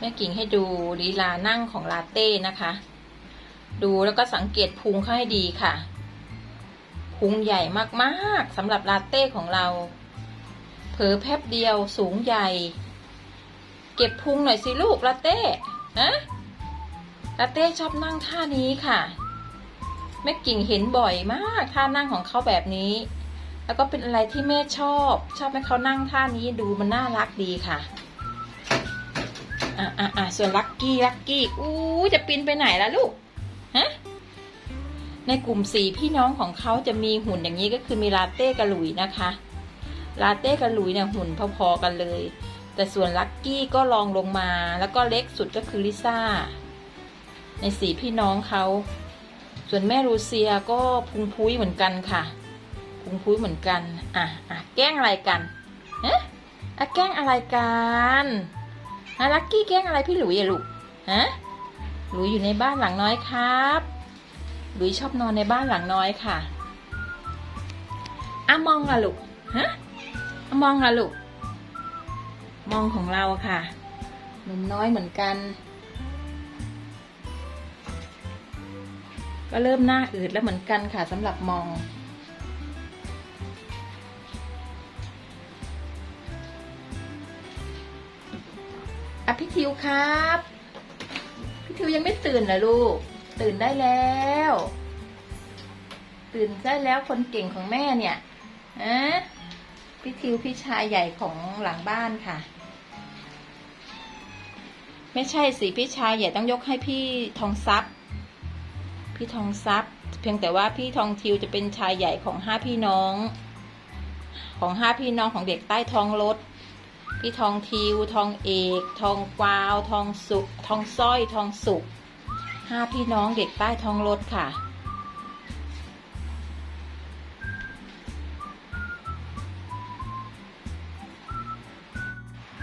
แม่กิ่งให้ดูลีลานั่งของลาเต้นะคะ ดูแล้วก็สังเกตพุงเขาให้ดีค่ะ พุงใหญ่มากๆสำหรับลาเต้ของเรา เผลอแป๊บเดียวสูงใหญ่ เก็บพุงหน่อยสิลูกลาเต้ฮะลาเต้ชอบนั่งท่านี้ค่ะแม่กิ่งเห็นบ่อยมากท่านั่งของเขาแบบนี้ แล้วก็เป็นอะไรที่แม่ชอบ ชอบให้เขานั่งท่านี้ดูมันน่ารักดีค่ะ อะอะอะส่วนลักกี้ลักกี้อู้จะปีนไปไหนล่ะลูกฮะในกลุ่มสี่พี่น้องของเขาจะมีหุ่นอย่างนี้ก็คือมีลาเต้กับหลุยนะคะ ลาเต้กับหลุยเนี่ยหุ่นพอๆกันเลย แต่ส่วนลักกี้ก็ลองลงมา แล้วก็เล็กสุดก็คือลิซ่า ในสี่พี่น้องเขา ส่วนแม่รูเซียก็พุงพุ้ยเหมือนกันค่ะ พุงพุ้ยเหมือนกัน อะอะแกล้งอะไรกันฮะอะแกล้งอะไรกัน ฮะลักกี้แกล้งอะไรพี่หลุยอะลูกฮะหลุยอยู่ในบ้านหลังน้อยครับหลุยชอบนอนในบ้านหลังน้อยค่ะอะมองอะลูกฮะอะมองอะลูกมองของเราค่ะหนุ่มน้อยเหมือนกัน ก็เริ่มหน้าอืดแล้วเหมือนกันค่ะสำหรับมอง อะพี่ทิวครับ พี่ทิวยังไม่ตื่นเหรอลูก ตื่นได้แล้ว ตื่นได้แล้วคนเก่งของแม่เนี่ยอะพี่ทิวพี่ชายใหญ่ของหลังบ้านค่ะ ไม่ใช่สิพี่ชายใหญ่ต้องยกให้พี่ทองทรัพย์พี่ทองทรัพย์เพียงแต่ว่าพี่ทองทิวจะเป็นชายใหญ่ของห้าพี่น้อง ของห้าพี่น้องของเด็กใต้ท้องรถ พี่ทองทิว ทองเอก ทองกวาว ทองสุทองสร้อย ทองสุกห้าพี่น้องเด็กใต้ท้องรถค่ะ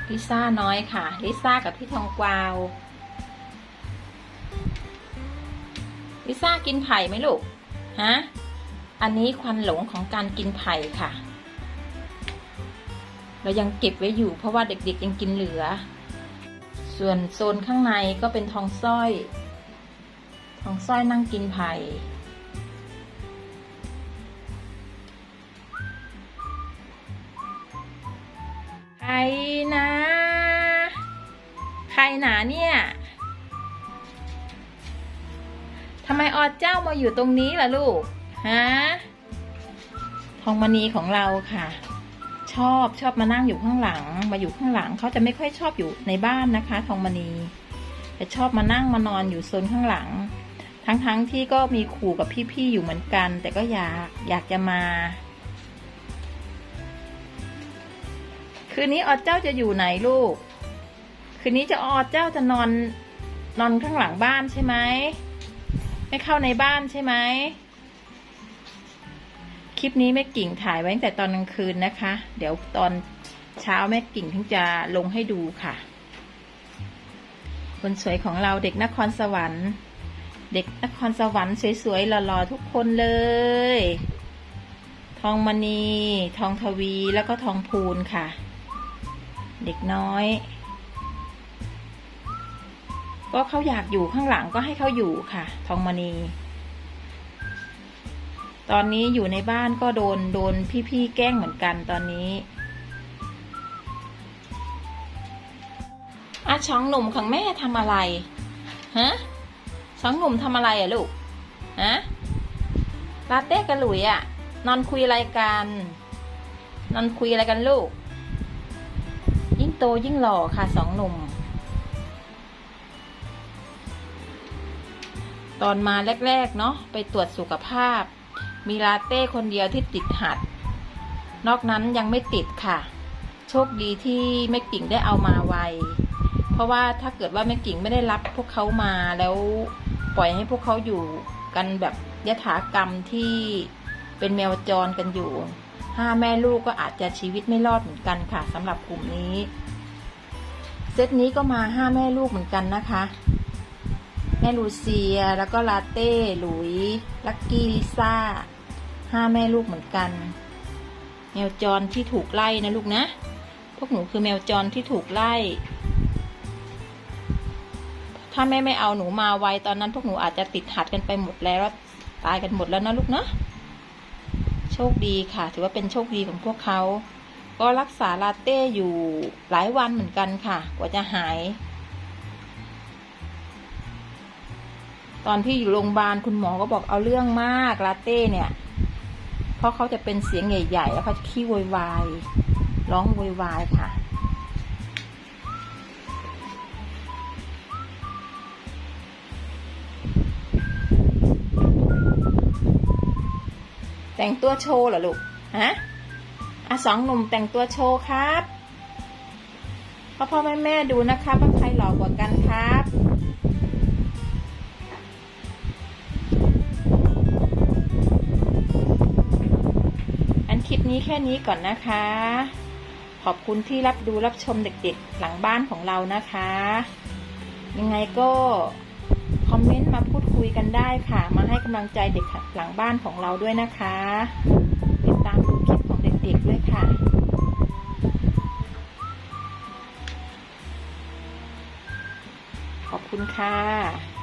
ลิซ่าน้อยค่ะ ลิซ่ากับพี่ทองกวาว ลิซ่ากินไผ่ไหมลูก ฮะ อันนี้ควันหลงของการกินไผ่ค่ะ เรายังเก็บไว้อยู่เพราะว่าเด็กๆยังกินเหลือ ส่วนโซนข้างในก็เป็นทองสร้อย ทองสร้อยนั่งกินไผ่ใครนะ ใครหนาเนี่ยทำไมออเจ้ามาอยู่ตรงนี้ล่ะลูก ฮะ ทองมณีของเราค่ะ ชอบชอบมานั่งอยู่ข้างหลัง มาอยู่ข้างหลังเขาจะไม่ค่อยชอบอยู่ในบ้านนะคะ ทองมณีจะชอบมานั่งมานอนอยู่โซนข้างหลัง ทั้งๆทที่ก็มีขู่กับพี่ๆอยู่เหมือนกัน แต่ก็อยากอยากจะมา คืนนี้ออเจ้าจะอยู่ไหนลูก คืนนี้จะออเจ้าจะนอนนอนข้างหลังบ้านใช่ไหมไม่เข้าในบ้านใช่ไหม คลิปนี้แม่กิ่งถ่ายไว้ตั้งแต่ตอนกลางคืนนะคะ เดี๋ยวตอนเช้าแม่กิ่งถึงจะลงให้ดูค่ะ คนสวยของเราเด็กนครสวรรค์ เด็กนครสวรรค์สวยๆหล่อๆทุกคนเลย ทองมณี ทองทวีแล้วก็ทองพูนค่ะ เด็กน้อย ก็เขาอยากอยู่ข้างหลังก็ให้เขาอยู่ค่ะ ทองมณี ตอนนี้อยู่ในบ้านก็โดนโดนพี่ๆแกล้งเหมือนกันตอนนี้อาช้องหนุ่มของแม่ทำอะไรฮะช้องหนุ่มทำอะไรอะลูกฮะลาเต้กับหลุยอะนอนคุยอะไรกันนอนคุยอะไรกันลูก ยิ่งโตยิ่งหล่อค่ะสองหนุ่ม ตอนมาแรก ๆ เนาะไปตรวจสุขภาพ มีลาเต้คนเดียวที่ติดหัด นอกนั้นยังไม่ติดค่ะ โชคดีที่แม่กิ่งได้เอามาไว เพราะว่าถ้าเกิดว่าแม่กิ่งไม่ได้รับพวกเขามาแล้วปล่อยให้พวกเขาอยู่กันแบบยถากรรมที่เป็นแมวจรกันอยู่ห้าแม่ลูกก็อาจจะชีวิตไม่รอดเหมือนกันค่ะสำหรับกลุ่มนี้ เซตนี้ก็มาห้าแม่ลูกเหมือนกันนะคะ แม่ลูเซียแล้วก็ลาเต้หลุย ลักกี้ลิซ่า ห้าแม่ลูกเหมือนกัน แมวจรที่ถูกไล่นะลูกนะ พวกหนูคือแมวจรที่ถูกไล่ ถ้าแม่ไม่เอาหนูมาไวตอนนั้น พวกหนูอาจจะติดหัดกันไปหมดแล้วตายกันหมดแล้วนะลูกเนาะโชคดีค่ะ ถือว่าเป็นโชคดีของพวกเขา ก็รักษาลาเต้อยู่หลายวันเหมือนกันค่ะ กว่าจะหาย ตอนที่อยู่โรงพยาบาลคุณหมอก็บอกเอาเรื่องมากลาเต้เนี่ย เพราะเขาจะเป็นเสียงใหญ่ๆแล้วเขาจะขี้โวยวายร้องโวยวายค่ะแต่งตัวโชว์เหรอลูก ฮะอะสองหนุ่มแต่งตัวโชว์ครับ พ่อพ่อแม่แม่ดูนะครับว่าใครหล่อกว่ากันครับ คลิปนี้แค่นี้ก่อนนะคะ ขอบคุณที่รับดูรับชมเด็กๆหลังบ้านของเรานะคะ ยังไงก็คอมเมนต์มาพูดคุยกันได้ค่ะ มาให้กำลังใจเด็กหลังบ้านของเราด้วยนะคะ ติดตามดูคลิปของเด็กๆด้วยค่ะขอบคุณค่ะ